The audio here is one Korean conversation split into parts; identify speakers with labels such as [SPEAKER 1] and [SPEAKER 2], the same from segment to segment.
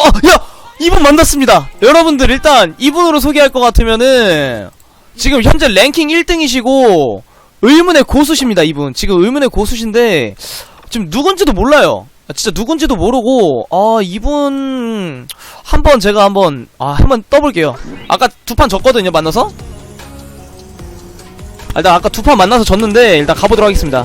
[SPEAKER 1] 어, 야! 이분 만났습니다! 여러분들, 일단, 이분으로 소개할 것 같으면은, 지금 현재 랭킹 1등이시고, 의문의 고수십니다, 이분. 지금 의문의 고수신데, 지금 누군지도 몰라요. 아, 진짜 누군지도 모르고, 아, 이분, 한번 제가 한번, 아, 한번 떠볼게요. 아까 두 판 졌거든요, 만나서? 아, 일단 아까 두 판 만나서 졌는데, 일단 가보도록 하겠습니다.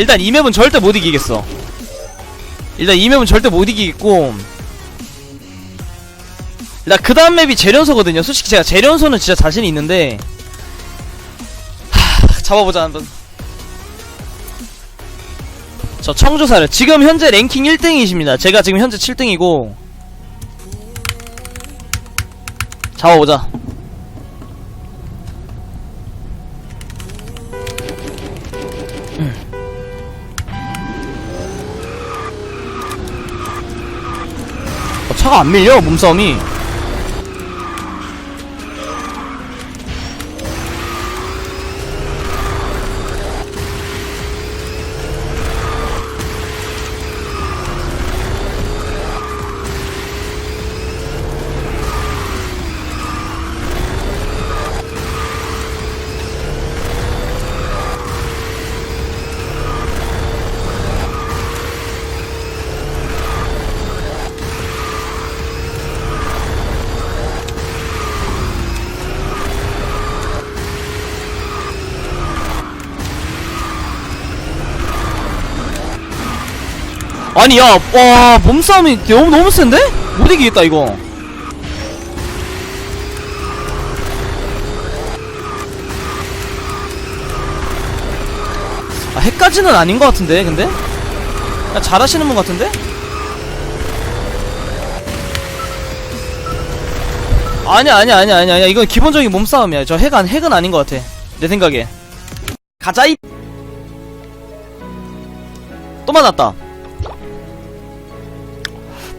[SPEAKER 1] 일단 이 맵은 절대 못 이기겠어. 일단 이 맵은 절대 못 이기겠고. 일단 그 다음 맵이 재련소거든요. 솔직히 제가 재련소는 진짜 자신이 있는데. 하, 잡아보자 한번. 저 청조사를 지금 현재 랭킹 1등이십니다. 제가 지금 현재 7등이고. 잡아보자. 차가 안 밀려 몸싸움이 아니 야와 몸싸움이 너무 너무 센데? 못 이기겠다 이거 아 핵까지는 아닌 것 같은데 근데? 야, 잘하시는 분 같은데? 아니야 아니야 아니야 아니야 아니야 이건 기본적인 몸싸움이야 저 핵은 핵은 아닌 것 같아 내 생각에 가자 이또 만났다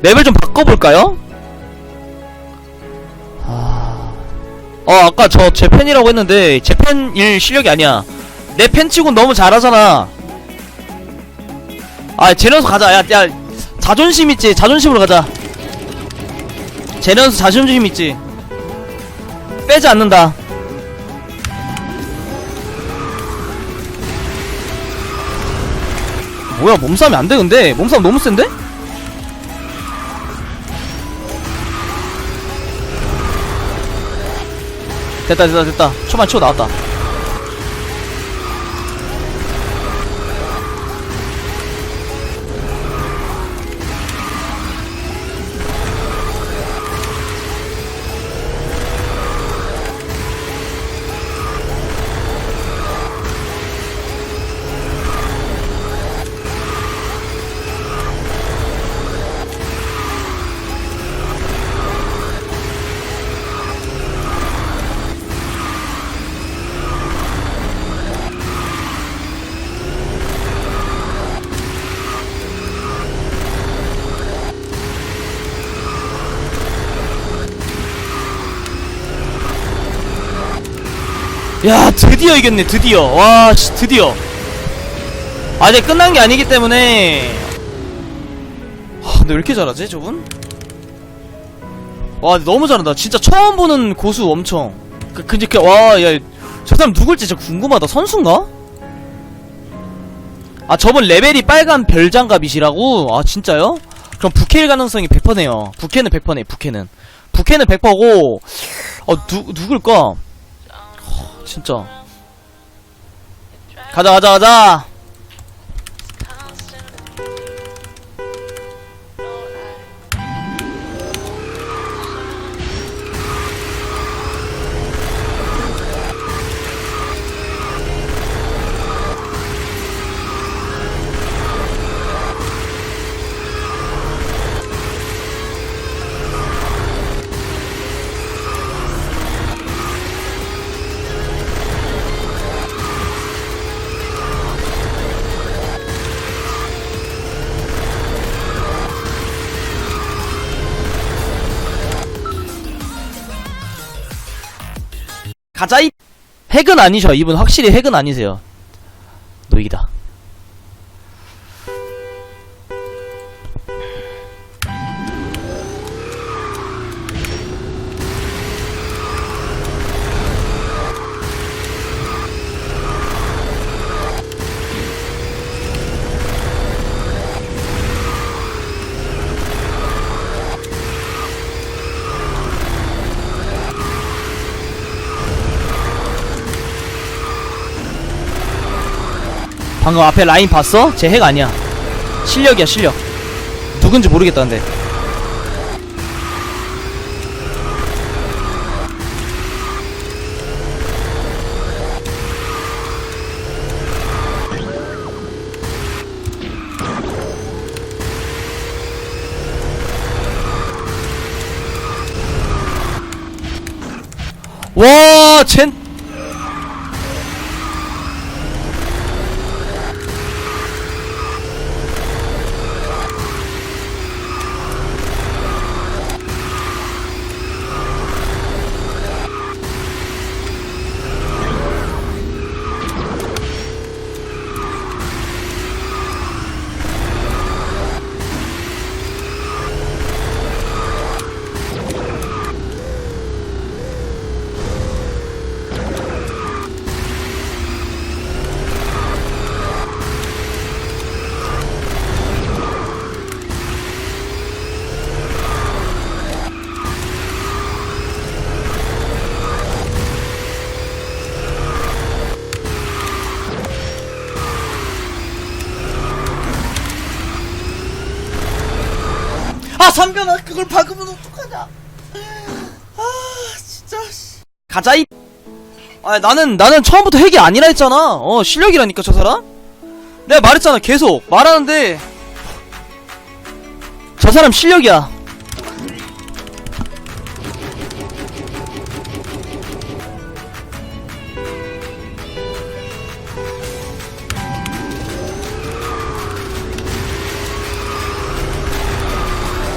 [SPEAKER 1] 맵을 좀 바꿔볼까요? 아... 어 아까 저 제 팬이라고 했는데 제 팬 일 실력이 아니야. 내 팬치곤 너무 잘하잖아. 아 제련소 가자. 야, 야 자존심 있지? 자존심으로 가자. 제련소 자존심 있지? 빼지 않는다. 뭐야 몸싸움이 안돼 근데? 몸싸움 너무 센데? 됐다 됐다 됐다. 초반 치고 나왔다 야 드디어 이겼네 드디어 와 씨, 드디어 아직 끝난 게 아니기 때문에 하, 근데 왜 이렇게 잘하지 저분? 와 너무 잘한다 진짜 처음 보는 고수 엄청 그, 근데 그, 와야 저 사람 누굴지 진짜 궁금하다 선수인가? 아 저분 레벨이 빨간 별장갑이시라고? 아 진짜요? 그럼 부캐일 가능성이 100%네요 부캐는 100%네 부캐는 부캐는 100%고 어 누, 누굴까? 진짜. 가자 가자 가자 가자 이? 핵은 아니셔. 이분 확실히 핵은 아니세요. 노익이다 방금 앞에 라인 봤어? 제 핵 아니야. 실력이야 실력. 누군지 모르겠다 근데. 와, 쟨 아 삼변아 그걸 박으면 어떡하냐 아 진짜 가자 이 아, 나는, 나는 처음부터 핵이 아니라 했잖아. 어, 실력이라니까, 저 사람? 내가 말했잖아, 계속. 말하는데. 저 사람 실력이야.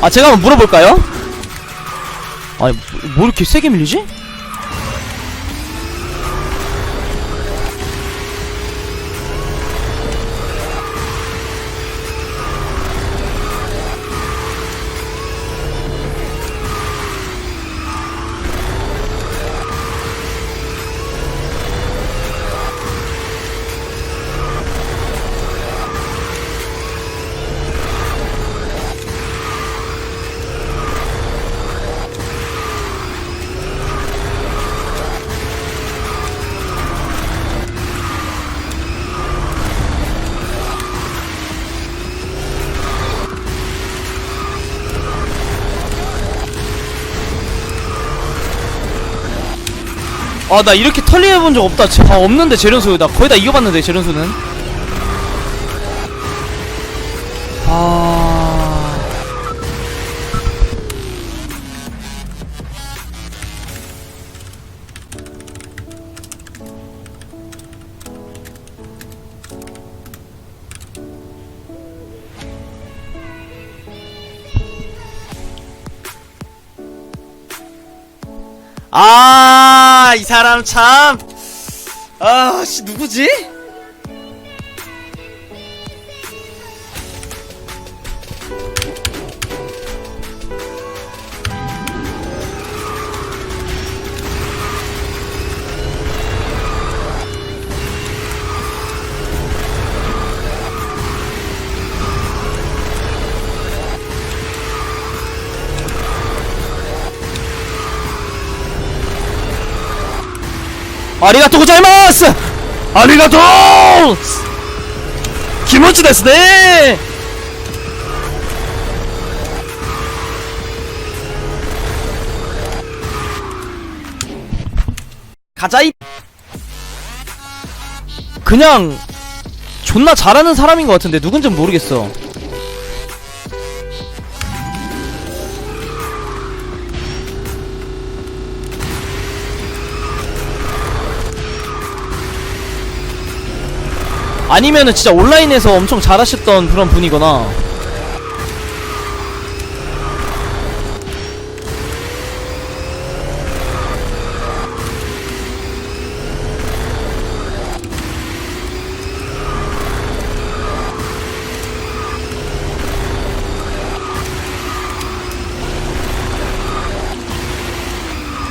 [SPEAKER 1] 아, 제가 한번 물어볼까요? 아니, 뭐, 뭐 이렇게 세게 밀리지? 아, 나 이렇게 털리 해본 적 없다. 제- 아, 없는데, 재련수. 나 거의 다 이겨봤는데, 재련수는. 아. 아, 이 사람 참. 아, 씨, 누구지? 아리가또 고자이마스! 아리가또! 기모치 데스네! 가자이! 그냥 존나 잘하는 사람인 것 같은데 누군지 모르겠어. 아니면은 진짜 온라인에서 엄청 잘하셨던 그런 분이거나.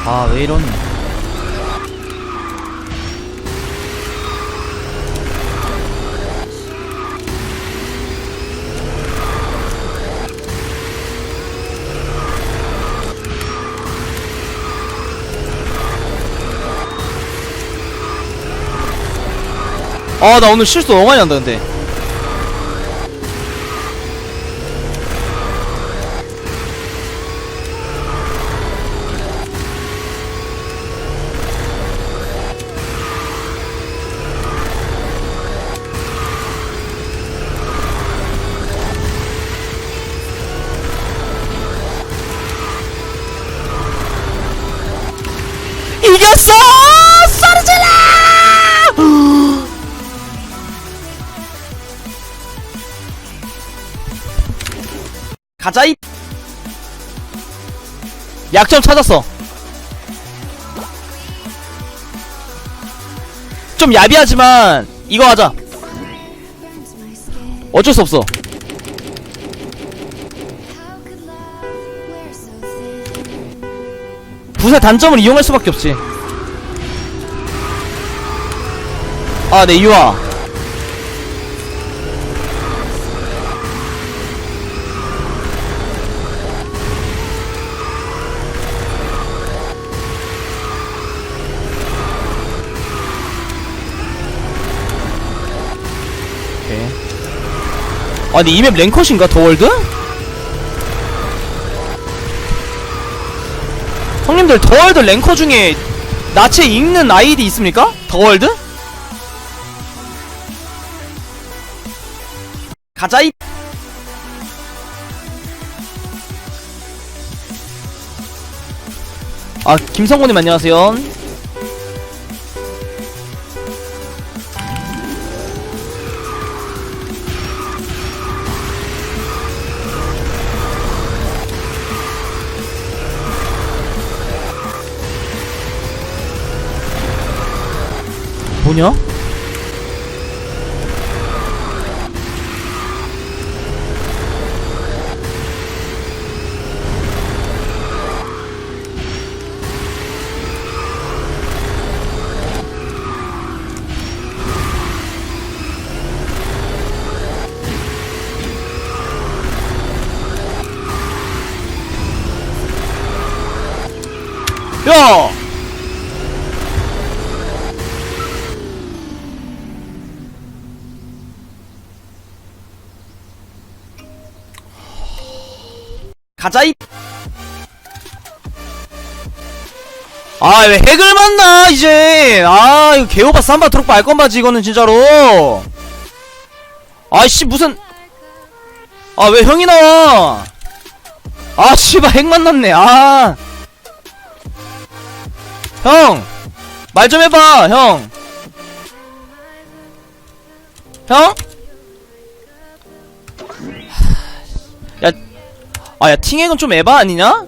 [SPEAKER 1] 아 왜 이런 아, 나 오늘 실수 너무 많이 한다, 근데. 약점 찾았어. 좀 야비하지만 이거 하자. 어쩔 수 없어. 붓의 단점을 이용할 수밖에 없지. 아네 유아 아니 이맵 랭컷인가 더월드? 형님들 더월드 랭커 중에 나체 읽는 아이디 있습니까? 더월드? 가자 이 아, 김성곤님 안녕하세요. 뭐냐? 야! 가자 이 아, 왜 핵을 만나, 이제! 아, 이거 개오바 삼바 트럭바 알건바지, 이거는 진짜로! 아이씨, 무슨. 아, 왜 형이 나와! 아, 씨발, 핵 만났네, 아! 형! 말 좀 해봐, 형! 형? 아, 야, 팅핵은 좀 에바 아니냐?